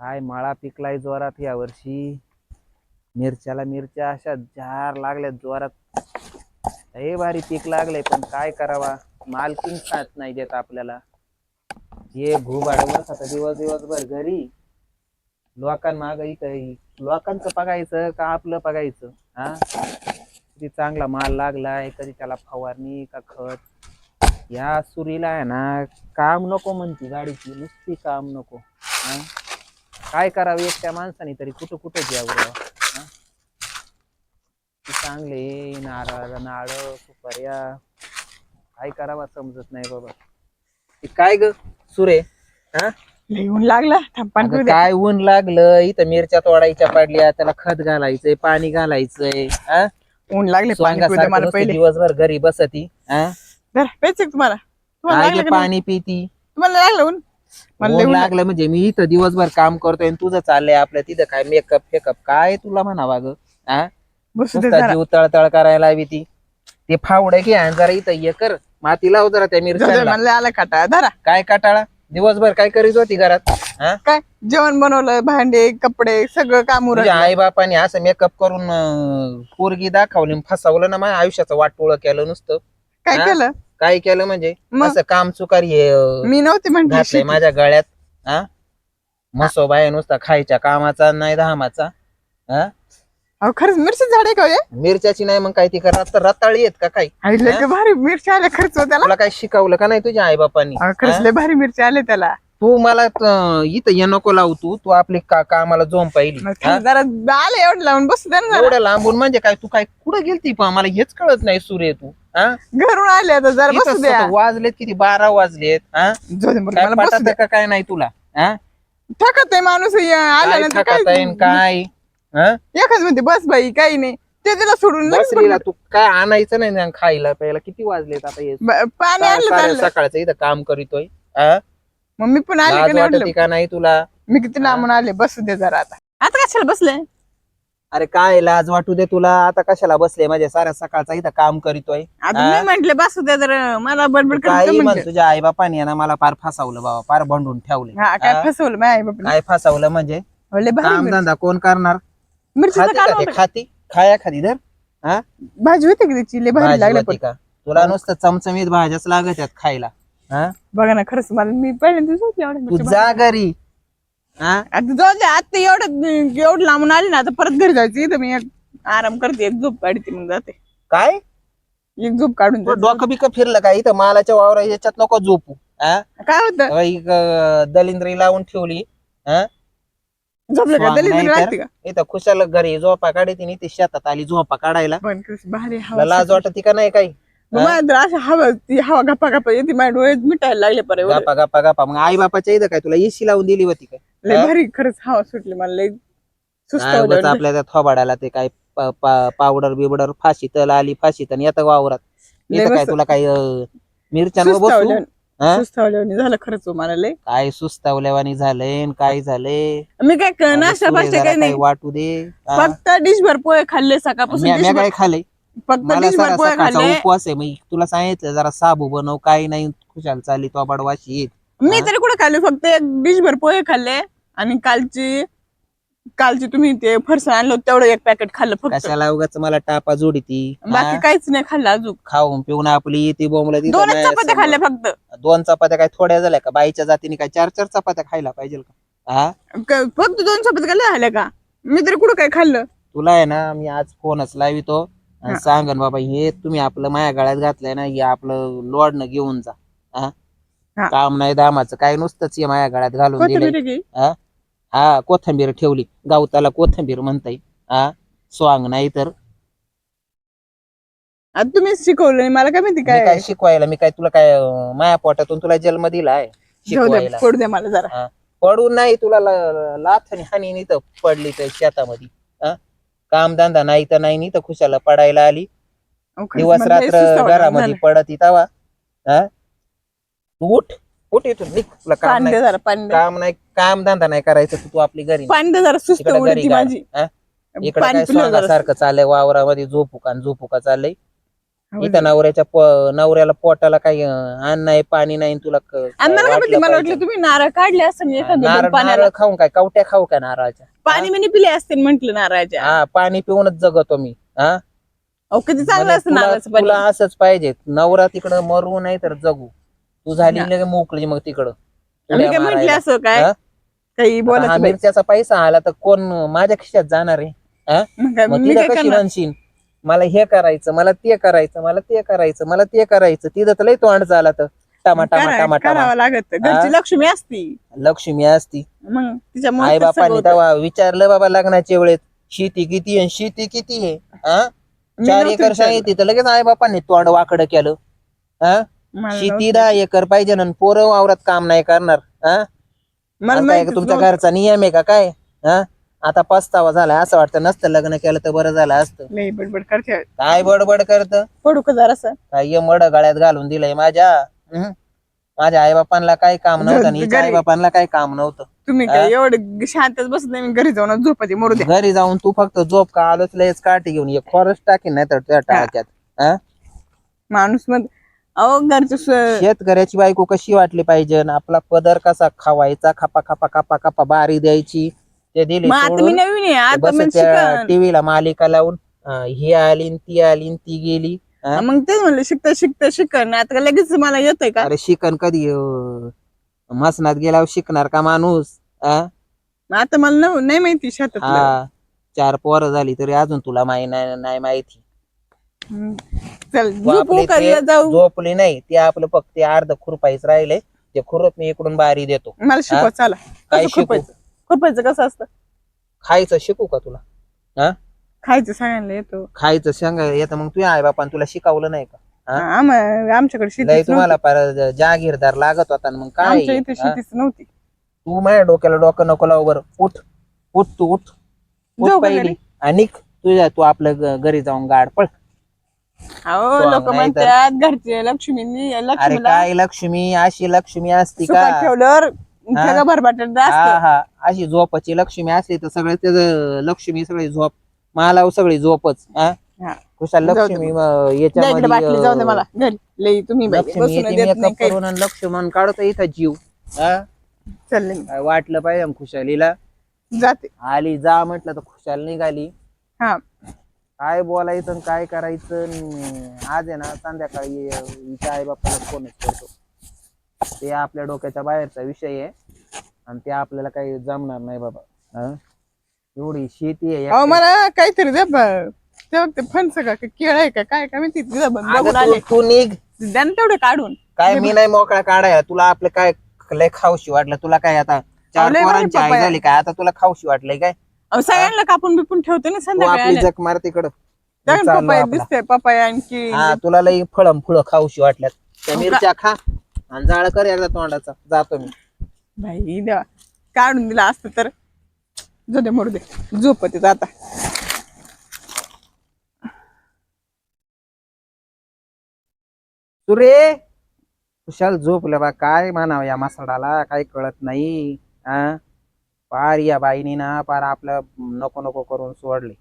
काय माळा पिकलाय जोरात या वर्षी. मिरच्याला मिरच्या अशा जार लागल्यात जोरात. हे भारी पीक लागले पण काय करावा? मालकीन साथ नाही देत आपल्याला. हे भूभाडवर आता दिवस दिवसभर घरी. लोकांमाग इथं लोकांचं बघायचं का आपलं बघायचं हा? किती चांगला माल लागलाय कधी त्याला फवारणी का खत? या सुरीला आहे ना काम नको म्हणती गाडीची नुसती काम नको हा काय करावं एकट्या माणसाने तरी कुठं कुठं घ्यावं हा? ती चांगले नारळ नाळ सुपाऱ्या काय करावा समजत नाही बाबा ते काय ग सुरे हा लिहून लागला थांब अगं. काय ऊन लागलं इथं मिरच्या तोडायच्या पडल्या त्याला खत घालायचंय पाणी घालायचंय हा? ऊन लागले पाणी नुसतं पहिले दिवसभर घरी बसती हा? धर, प्यायचं का तुम्हाला. तुम्हाला काय लागलं ते का नाही? पाणी पिती? तुम्हाला लागलं ऊन? मला लय ऊन ऊन लागलं म्हणजे मी इथं दिवसभर काम करतोय आणि तुझं चाललंय आपलं तिथं काय मेकअप फेकअप काय तुला म्हणावा ग हा बसू दे नुसता जरा. जीव तळतळ करायला हवी ती. ते फावडं घे आणि जरा इथं हे कर. माती लाव जरा त्या जाऊ दे, मिरच्या मला लय आला काटा. धरा. काय काटाळा? दिवसभर काय करीत होती घरात? हा काय? जेवण बनवलं भांडे कपडे सगळं काम. तुझ्या आई बापाने असं मेकअप करून अं, पोरगी दाखवली आणि फसवलं ना माझ्या आयुष्याचं वाटोळ केलं नुसतं. काय हा? केलं? काय केलं म्हणजे? मग? असं काम चुकारी हे अं, मी नव्हते घातलंय म्हंटल माझ्या गळ्यात हा? मसोबा आहे नुसता खायच्या कामाचा नाही धामाचा हा? खरंच मिरची झाडे का हो? मिरच्याची नाही मग काय ती करा तर रताळी आहेत का काय? आई लय का भारी मिरची आल्या खर्च हो त्याला. तुला काय शिकवलं का नाही तुझ्या आई बापांनी अहो, खरंच लय भारी मिरची आले त्याला. तू मला त- इथं ये नको लावू तू. तू आपली का कामाला झोम पाहिली मग जरा आले एवढं लावून बसू दे ना जरा. एवढं लांबून म्हणजे काय तू काय कुठं गेलती पण? मला हेच कळत नाही सूर्य तू. हा? घरून आले आता जरा इथं बसू द्या. स्वतः वाजलेत किती? बारा वाजलेत हा? जाऊ दे बरं, काय मला बसू पटत द्या. का काय नाही तुला हा? थकत आहे माणूस हे काय आल्यानंतर थकत आहे न काय? हा? एखाद म्हणते बस बाई काही नाही. ते तिला सोडून लगेच बसलीला तू काय आणायचं नाही ना खायला प्यायला किती वाजलेत आता हे? ब- पाणी आणलं सकाळचं इथं काम करीतोय हा? मग मी पण आले का लाज नाही वाटते म्हटलं का नाही तुला? मी किती लांबून आले बसू दे जरा आता. आता कशाला बसले? अरे काय लाज वाटू दे तुला आता कशाला बसले माझ्या साऱ्या सकाळचा इथं काम करीतोय? आता हा? मी म्हंटले बसू दे जरा मला बडबड काही करत म्हण तुझ्या आई बापाने ना मला फार फसवलं बाबा फार बंडून ठेवले. हा काय फसवलं माझ्या आई बापने काय फसवलं म्हणजे? काम. धंदा कोण करणार? मिरचीचं खाती काढून का ते? होतं. खाती? खाया खाती धर हा? भाजी होती की त्याची लय भारी भाजी लागली होती पण. का? तुला नुसतं चमचमीत भाज्याच लागत आहेत खायला हा? बघा ना खरंच मला मी एवढ्या तू जा घरी. हा? आता जाऊ दे आता एवढं एवढं लांबून आले ना आता परत घरी जायचं. इथं मी एक आराम करते एक झोप काढते मग जाते. काय? एक झोप काढून तुला. डोकं बिकं फिरलं का? इथं मालाच्या वावरा याच्यात नको झोपू हा? काय होतं? एक, अं, दलिंद्री लावून ठेवली हा? झोपलं का? स्वांग दलित नाही लागते तर? का? इथं खुशाल घरी झोपा काढते नी ती शेतात आली झोपा काढायला. पण कसं भारी तुला हवा लाज वाटत का नाही काही? माझ्या तर अशा हवा ती हवा गप्पा गप्पा येते माझ्या डोळे मिटायला लागले पर एवढं. मग आई बापाच्या इथं काय तुला एसी लावून दिली होती काय? लय? भारी खरंच हवा सुटली मला लय सुस्त काय उगाच आपल्या त्या थोबाडाला ते काय प- प- पावडर बिवडर फाशी तल आली फाशी तर येतं वावरात. लय इथं काय मस्त. तुला काय अं, मिरच्यांवर बसू? हा? झालं खरंच हो मला लय. काय सुस्तावल्यावानी झालंय न काय झालंय? मी काय क- अरे नाश्ता जरा काही नाही वाटू दे. हा? फक्त डिशभर पोहे खाल्ले सकाळपासून डिशभर काय खाल्लंय? फक्त मला सकाळचा खाल्ले. उपवास आहे मग तुला सांगितलं जरा साबू बनव काही नाही खुशाल चालली तो बडवाशी येत मी? तरी कुठे खाल्ले फक्त एक डिशभर पोहे खाल्ले आणि कालची कालची तुम्ही ते फरसाण आणलं होतं तेवढं एक पॅकेट खाल्लं फक्त. कशाला उगाच मला टापा जोडी ती? बाकी काहीच नाही खाल्लं अजून. खाऊन पिऊन आपली ती बोंबला तिथं दोनच माझ्या चपात्या समोर. खाल्ल्या फक्त. दोन चपात्या काय थोड्या झाल्या का? बाईच्या जातीने काय चार चार चपात्या खायला पाहिजे का? हा? क- फक्त दोन चपात्या खाल्ल्या झाल्या का? मी तरी कुठं काय खाल्लं? तुला आहे ना मी आज फोनच लावितो. आणि. सांगन बाबा हे तुम्ही आपलं माया गळ्यात घातलंय ना हे आपलं लोडनं घेऊन जा. हा? हा. काम नाही दामाचं काय नुसतंच हे माया गळ्यात घालून दिलंय. कोथिंबीर घे. हा? कोथंबीर ठेवली. गावताला कोथंबीर म्हणताय. हा? स्वांग नाही तर? आता तुम्ही शिकवलं मला काय माहिती काय काय शिकवायला मी काय तुला काय अं, माया पोटातून तुला जन्म दिलाय जाऊ द्या शिकवायला. पडू द्या मला जरा. पडून नाही तुला ल- लाथ हानी नाही तर पडली तर शेतामध्ये. हा? कामधंदा नाही तर नाही तर खुशाला पडायला आली दिवस लय रात्र घरामध्ये झालं. पडत तवा हा तू उठ उठ इथून निघ तुला काम नाही जरा. काम नाही काम धंदा नाही करायचं तू- तू आपली घरी जरा सुस्त इकडे घरी उडती गाड. माझी हा? इकडे पाणी काय पिलं जरा सारखं चाललंय वावरामध्ये झोपू का न झोपू का चाललंय इथं नवऱ्याच्या पो- नवऱ्याला पोटाला काही अं, अन्न नाही पाणी नाही तुला क- आणि मला काय माहिती, वाटलं मला पाहिजे. वाटलं तुम्ही नारळ काढले असं मी एखादं नारळ दोन पाण्याला. नारळ खाऊन काय? कवट्या खाऊ का नारळाच्या? पाणी मिनी पिले असते म्हंटल नारळाच्या. हा पाणी पिऊनच जगतो मी. हा? अहो किती चांगलं म्हणे असतं तुला नारळाचं पाणी. तुला असंच पाहिजे. नवरा तिकडं मरू नाही तर जगू. तू झाली लगे मोकळी मग तिकडं. मी उड्या काय म्हंटले मारायला. असं काय? हा? काही आता हा नाही. मिरच्याचा पैसा आला तर कोण माझ्या खिशात जाणार आहे? हा? मग काय- मग मी काय कशी करणार? म्हणशील मला हे करायचं मला ते करायचं मला ते करायचं मला ते करायचं. तिथं तर लय तोंड झाला तर टमा टमा करा- टमा टमा. करावं लागत. घरची लक्ष्मी असती. लक्ष्मी असती. मग आई सगळं बापांनी होतं. तेव्हा विचारलं बाबा लग्नाच्या वेळेत शेती किती आहे शेती किती आहे? हा? मी चार नव्हतं एकर विचारलं. सांगितली तर लगेच आई बापांनी तोंड वाकडं केलं. हा? मला शेती नव्हतं. दहा एकर पाहिजे ना पोरं वावरात काम नाही करणार. हा? मला आता काय माहितीच तुमच्या नव्हतं. घरचा नियम आहे का काय? हा? आता पस्तावा झाला असं वाटतं नसतं लग्न केलं तर बरं झालं असतं. बडबड करते. काय बडबड करत? पडू का जरासं. काय ये मड गळ्यात घालून दिलंय माझ्या. हं? माझ्या आई बापांना काही काम नव्हतं आणि हिच्या घरी- आई बापांना काही काम नव्हतं. तुम्ही काय एवढं शांतच बसत नाही मी घरी जाऊन झोपते मरू द्या. घरी जाऊन तू फक्त झोप का? आलोच लयच काठी घेऊन ये. खरंच टाकीन नाही तर त्या टाक्यात हा? माणूस मग अहो घरचे स- शेतकऱ्याची बायको कशी वाटली पाहिजे? आणि आपला पदर कसा? खावायचा खापा खापा खापा खापा बारी द्यायची. ते दिली मग आता मी नवीन आहे आता मी शिकन. टीव्हीला मालिका लावून अं, ही आली न ती आली न ती गेली. हा? मग तेच म्हणलं शिकता शिकता शिकन. आता लगेच मला येतंय का? अरे शिकन कधी? अं, मसनात गेल्यावर शिकणार का माणूस? हा? मग आता मला नव- नाही माहिती शेतात हा चार पोरं झाली तरी अजून तुला माही नाही नाही माहिती. चल तू झोपू आपले का ते जाऊ. झोपली नाही ते आपलं फक्त ते अर्ध खुरपाईच राहिले. ते खुरप मी इकडून बारी देतो. मला शिकव चला. काय कसं शिकू? खुरपायचं? खुरपायचं कसं असतं. खायचं शिकू का तुला? हा? खायचं सगळ्यांना येतो. खायचं सांग येतं मग तुझ्या आई बापान तुला शिकवलं नाही का? हा? आम- आमच्याकडे लय शेतीच तुम्हाला जागीरदार लागत होता ना मग काय? आमच्या इथे हा? शेतीच नव्हती. तू माझ्या डोक्याला डोकं नको लावू बरं. उठ उठ तू उठ. उठ जाऊ का पहिली. घरी? आणि तुझ्या तू आपलं ग- घरी जाऊन गाड पळ. अहो लोक नाही म्हणतात घरचे लक्ष्मीनी अरे लक्ष्मीला काय लक्ष्मी? अशी लक्ष्मी असती सुखात का? ठेवल्यावर हा. असतं. हा. अशी झोपाची लक्ष्मी असली तर सगळे त्याच लक्ष्मी सगळी झोप. मला सगळी झोपच हा. हा. कुशाल जाऊ दे लक्ष्मी मग. म- द्या इकडे याच्यामध्ये बाटली जाऊ दे अं, मला. घरी. लई तुम्ही बाई लक्ष्मी बसून येते देत नाही मेकअप काही. करून आणि लक्ष्मण काढतो इथं जीव हा. काय वाटलं पाहिजे ना खुशालीला? जाते. आली जा म्हटलं तर खुशाल निघाली. हा. काय बोलायचं आणि काय करायचं आणि आज आहे ना संध्याकाळी अं, हिच्या आई बापाला फोनच करतो. ते आपल्या डोक्याच्या बाहेरचा विषय आहे. आणि ते आपल्याला काही जमणार नाही बाबा. हा? एवढी शेती आहे. अहो मला काहीतरी द्या ब- तेव्हा ते फणस का का केळ आहे का काय काय माहिती तिथं बघ- अगं बघून तू- आले. तू निघ. द्या ना तेवढे काढून. काय मी नाही मोकळा काढायला. तुला आपलं काय लय खाऊशी वाटलं? तुला काय आता चार लय भारी पोरांची आई पप्पाया. झाली काय? आता तुला खाऊशी वाटलंय काय? अहो, सगळ्यांना कापून बिपून ठेवते ना संध्याकाळी आपली. जग मार तिकडं. ना चाललो पपया आपला. दिसते पपया आणखी. हा तुला लई फळम फुळ खाऊशी वाटल्यात. त्या? मिरच्या खा. आणि जाळ कर एकदा तोंडाचा. जातो मी. भाई देवा. काढून दिला असतं तर. जाऊ दे मरू दे. झोपते आता. सुरे कुशाल झोपलं बा. काय म्हणावं या मासाडाला? काही कळत नाही. हा? पार या बाईनी ना पार आपलं नको नको करून सोडले.